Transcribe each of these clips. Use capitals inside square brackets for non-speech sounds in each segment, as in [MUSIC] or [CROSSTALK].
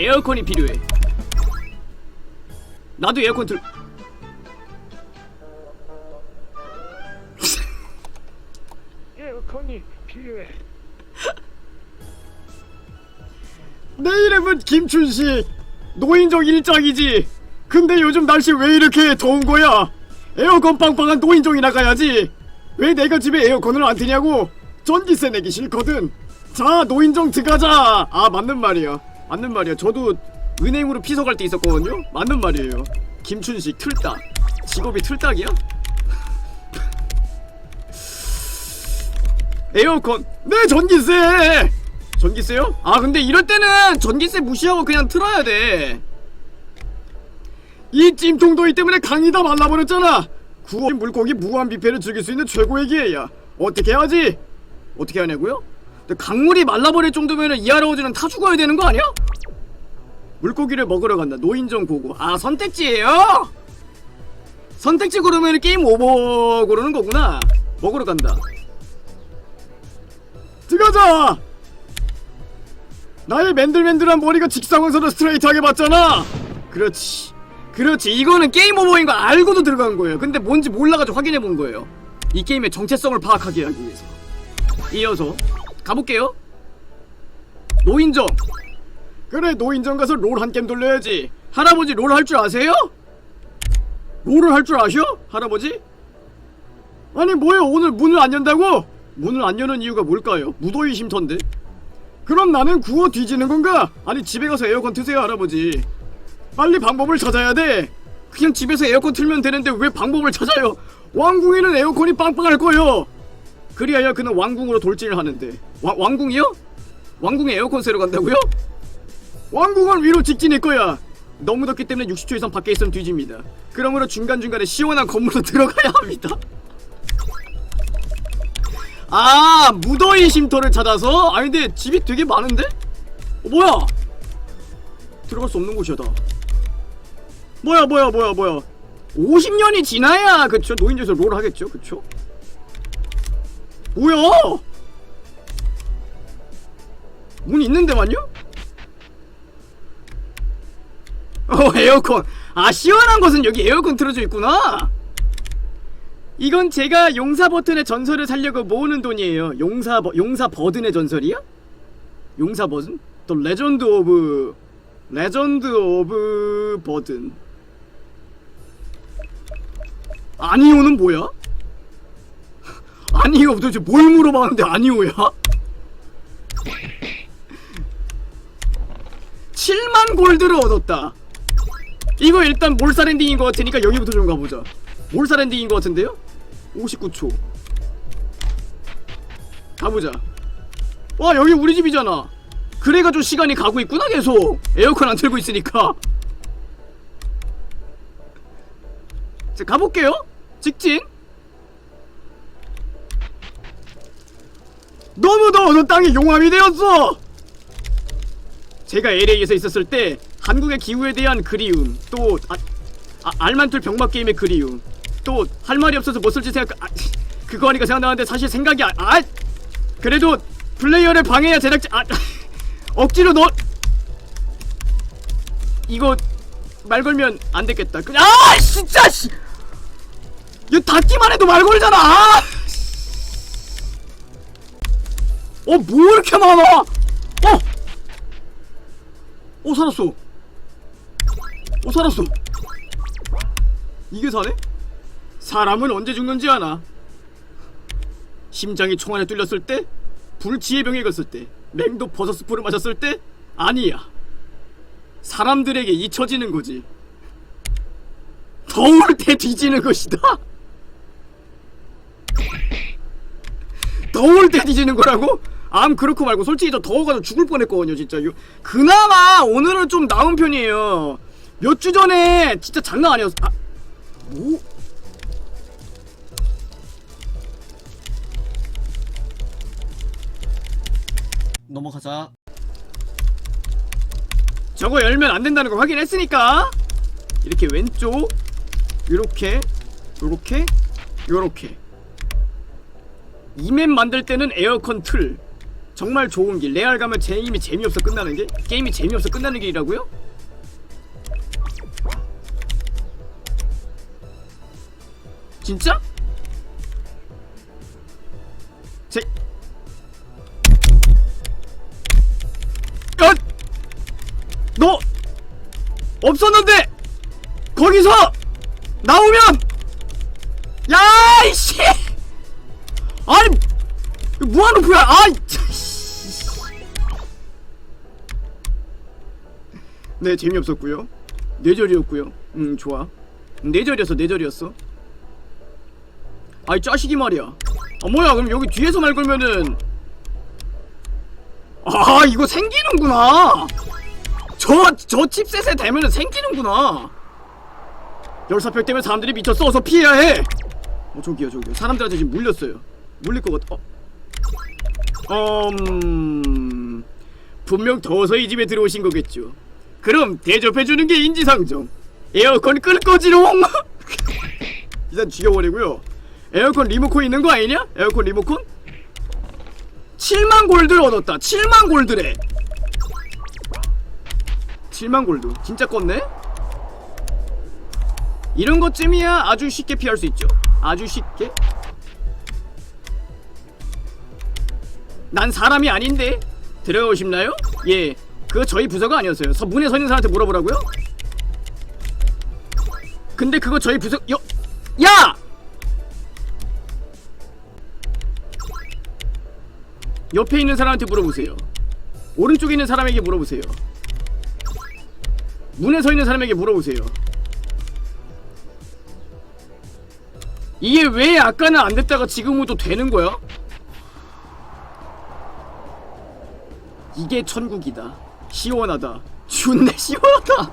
에어컨이 필요해. 나도 에어컨 틀 [LAUGHS] 에어컨이 필요해. [LAUGHS] 내 이름은 김춘식. 노인정 일장이지. 근데 요즘 날씨 왜 이렇게 더운 거야? 에어컨 빵빵한 노인정이 나가야지. 왜 내가 집에 에어컨을 안 트냐고? 전기세 내기 싫거든. 자 노인정 들어가자. 아 맞는 말이야 맞는 말이야 저도 은행으로 피서 갈 때 있었거든요 맞는 말이에요 김춘식 틀딱 직업이 틀딱이야? [LAUGHS] 에어컨 네 전기세 전기세요? 아 근데 이럴 때는 전기세 무시하고 그냥 틀어야 돼. 이 찜통더위 때문에 강이 다 말라버렸잖아. 구워 물고기 무한 뷔페를 즐길 수 있는 최고의 기회야. 어떻게 해야지? 어떻게 하냐고요? 강물이 말라버릴 정도면은 이 할아버지는 타 죽어야 되는 거 아니야? 물고기를 먹으러 간다. 노인정 고고. 아 선택지예요? 선택지 고르면 게임 오버 고르는 거구나. 먹으러 간다. 들어가자. 나의 맨들맨들한 머리가 직사광선을 스트레이트하게 봤잖아 그렇지 그렇지 이거는 게임 오버인 거 알고도 들어간 거예요 근데 뭔지 몰라가지고 확인해 본 거예요 이 게임의 정체성을 파악하게 하기 위해서 이어서 가볼게요 노인정 그래 노인정 가서 롤 한 게임 돌려야지 할아버지 롤 할 줄 아세요? 롤을 할 줄 아셔? 할아버지? 아니 뭐예요 오늘 문을 안 연다고? 문을 안 여는 이유가 뭘까요? 무더위 쉼터인데 그럼 나는 구워 뒤지는 건가? 아니 집에 가서 에어컨 트세요 할아버지 빨리 방법을 찾아야 돼 그냥 집에서 에어컨 틀면 되는데 왜 방법을 찾아요 왕궁에는 에어컨이 빵빵할 거요 그리하여 그는 왕궁으로 돌진을 하는데 와, 왕궁이요? 왕궁에 에어컨 새로 간다고요? 왕궁은 위로 직진일 거야. 너무 덥기 때문에 60초 이상 밖에 있으면 뒤집니다. 그러므로 중간중간에 시원한 건물로 [LAUGHS] 들어가야 합니다. 아 무더위 쉼터를 찾아서? 아니 근데 집이 되게 많은데? 어, 뭐야? 들어갈 수 없는 곳이야 다. 뭐야 뭐야 뭐야 뭐야? 50년이 지나야 그쵸? 노인정에서 롤 하겠죠? 그쵸? 뭐야 문 있는데만요? 어 에어컨 아 시원한 곳은 여기 에어컨 틀어져 있구나 이건 제가 용사 버튼의 전설을 살려고 모으는 돈이에요. 용사 버, 용사 버든의 전설이야? 용사 버든? 더 레전드 오브 레전드 오브 버든. 아니오는 뭐야? 아니오 도대체 뭘 물어봤는데 아니오야? 7만 골드를 얻었다. 이거 일단 몰살 엔딩인 것 같으니까 여기부터 좀 가보자. 몰살 엔딩인 것 같은데요? 59초. 가보자. 와 여기 우리 집이잖아. 그래가지고 시간이 가고 있구나 계속. 에어컨 안 틀고 있으니까. 자 가볼게요. 직진. 너무 더워서 땅이 용암이 되었어 제가 LA에서 있었을 때 한국의 기후에 대한 그리움 또 아, 아, 알만툴 병맛 게임의 그리움 또 할 말이 없어서 못 쓸지 생각 아, 그거 하니까 생각나는데 사실 생각이 아, 아 그래도 플레이어를 방해해야 제작자 아 [LAUGHS] 억지로 너 이거 말 걸면 안 됐겠다. 그냥 아 진짜 씨! 이거 닫기만 해도 말 걸잖아. 아! 어뭐 이렇게 많아? 어! 어 살았어 어 살았어 이게 사네? 사람은 언제 죽는지 아나? 심장이 총 안에 뚫렸을 때? 불치의 병에 걸렸을 때? 맹도 버섯 스프를 마셨을 때? 아니야 사람들에게 잊혀지는 거지 더울 때 뒤지는 것이다 더울 때 뒤지는 거라고? 암 그렇고 말고 솔직히 저 더워가지고 죽을 뻔했거든요 진짜. 요, 그나마 오늘은 좀 나은 편이에요. 몇 주 전에 진짜 장난 아니었어. 아, 뭐? 넘어가자. 저거 열면 안 된다는 거 확인했으니까 이렇게 왼쪽 요렇게 요렇게 요렇게. 이맵 만들 때는 에어컨 틀 정말 좋은 길 레알 가면 게임이 재미없어 끝나는 길? 게임이 재미없어 끝나는 길이라고요? 진짜? 제... 야! 너! 없었는데! 거기서! 나오면! 야, 이씨! 아니! 거야? 아이! 네, 재미없었고요. 뇌절이었고요. 음, 좋아. 뇌절이었어, 뇌절이었어. 아이, 짜식이 말이야. 아, 뭐야, 그럼 여기 뒤에서 말 걸면은. 아, 이거 생기는구나. 저, 저 칩셋에 대면은 생기는구나. 열사병 때문에 사람들이 미쳤어. 어서 피해야 해. 어, 저기요, 저기요. 사람들한테 지금 물렸어요. 물릴 것 같아 어... 음... 분명 더워서 이 집에 들어오신 거겠죠 그럼 대접해주는 게 인지상정. 에어컨 끌 거지롱. 일단 죽여버리고요. 에어컨 리모컨 있는 거 아니냐? 에어컨 리모컨? 7만 골드를 얻었다. 7만 골드래. 7만 골드. 진짜 껐네? 이런 것쯤이야 아주 쉽게 피할 수 있죠. 아주 쉽게. 난 사람이 아닌데. 들어가고 싶나요? 예 그거 저희 부서가 아니었어요 서 문에 서 있는 사람한테 물어보라고요? 근데 그거 저희 부서 여 야! 옆에 있는 사람한테 물어보세요 오른쪽에 있는 사람에게 물어보세요 문에 서 있는 사람에게 물어보세요 이게 왜 아까는 안 됐다가 지금은 또 되는 거야? 이게 천국이다. 시원하다. 존내 시원하다.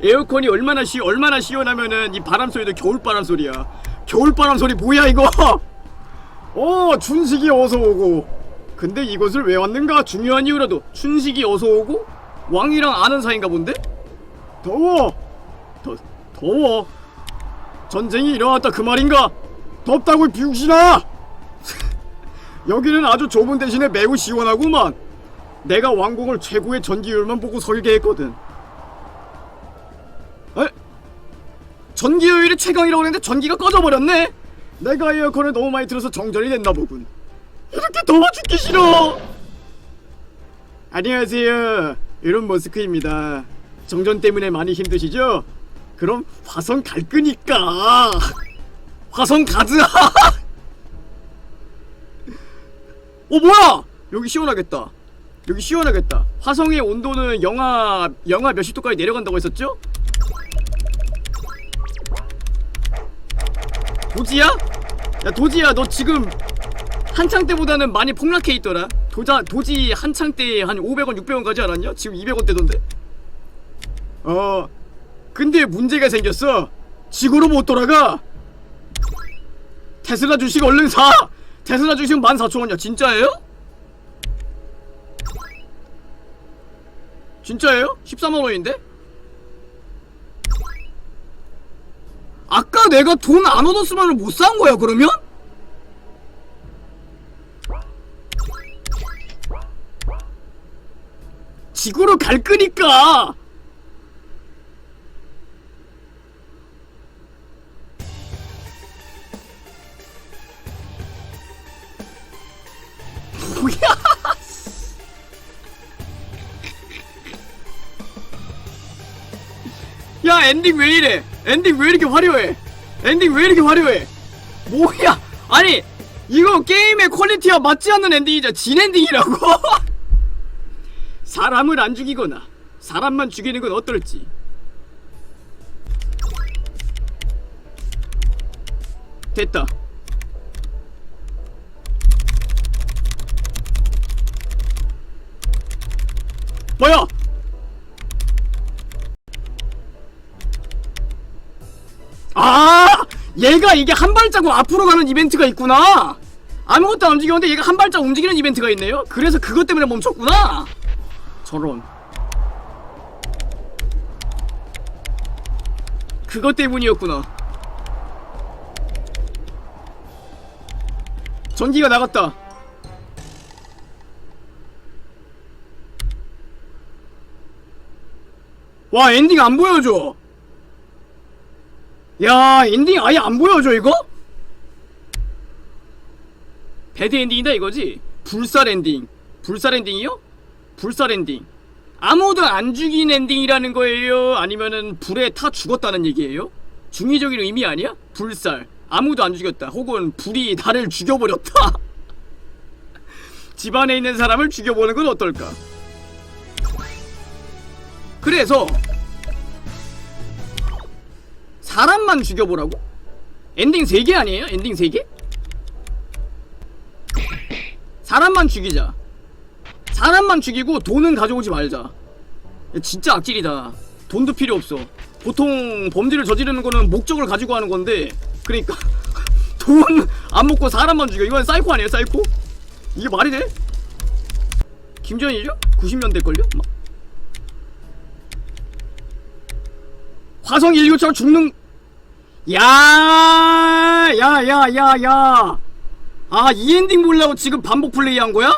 에어컨이 얼마나 시 얼마나 시원하면은 이 바람 소리도 겨울 바람 소리야. 겨울 바람 소리 뭐야 이거? 어 춘식이 어서 오고. 근데 이곳을 왜 왔는가 중요한 이유라도 춘식이 어서 오고 왕이랑 아는 사이인가 본데? 더워. 더 더워. 전쟁이 일어났다 그 말인가? 덥다고 비웃시나? 여기는 아주 좁은 대신에 매우 시원하구만. 내가 왕궁을 최고의 전기효율만 보고 설계했거든. 에? 전기효율이 최강이라고 했는데 전기가 꺼져버렸네? 내가 에어컨을 너무 많이 틀어서 정전이 됐나 보군. 이렇게 더워 죽기 싫어! 안녕하세요. 이런 머스크입니다. 정전 때문에 많이 힘드시죠? 그럼 화성 갈 거니까. 화성 가자! [LAUGHS] 어 뭐야! 여기 시원하겠다. 여기 시원하겠다. 화성의 온도는 영하 영하 몇십 도까지 내려간다고 했었죠? 도지야? 야 도지야 너 지금 한창 때보다는 많이 폭락해 있더라. 도자 도지 한창 때한 500원 600원 가지 않았냐? 지금 200원 대던데. 어. 근데 문제가 생겼어. 지구로 못 돌아가. 테슬라 주식 얼른 사. 테슬라 주식 14,000원이야. 진짜예요? 진짜예요? 14만 원인데? 아까 내가 돈 안 얻었으면 못 산 거야, 그러면? 지구로 갈 거니까! 야 엔딩 왜 이래? 엔딩 왜 이렇게 화려해? 엔딩 왜 이렇게 화려해? 뭐야? 아니 이거 게임의 퀄리티와 맞지 않는 엔딩이자 진 엔딩이라고? [LAUGHS] 사람을 안 죽이거나 사람만 죽이는 건 어떨지? 됐다. 뭐야? 아! 얘가 이게 한 발자국 앞으로 가는 이벤트가 있구나! 아무것도 안 움직였는데 얘가 한 발자국 움직이는 이벤트가 있네요? 그래서 그것 때문에 멈췄구나! 저런. 그것 때문이었구나. 전기가 나갔다. 와 엔딩 안 보여줘. 야 엔딩 아예 안 보여줘 이거? 배드 엔딩이다 이거지? 불살 엔딩. 불살 엔딩이요? 불살 엔딩. 아무도 안 죽인 엔딩이라는 거예요? 아니면은 불에 타 죽었다는 얘기예요? 중의적인 의미 아니야? 불살. 아무도 안 죽였다. 혹은 불이 나를 죽여버렸다. [LAUGHS] 집안에 있는 사람을 죽여보는 건 어떨까? 그래서 사람만 죽여보라고? 엔딩 3개 아니에요? 엔딩 3개? 사람만 죽이자 사람만 죽이고 돈은 가져오지 말자 야, 진짜 악질이다 돈도 필요 없어 보통 범죄를 저지르는 거는 목적을 가지고 하는 건데 그러니까 [LAUGHS] 돈 안 먹고 사람만 죽여 이건 사이코 아니에요 사이코? 이게 말이 돼? 김전이죠? 90년대걸요? 막. 화성 1교처럼 죽는 야, 야, 야, 야, 야. 아, 이 엔딩 보려고 지금 반복 플레이 한 거야?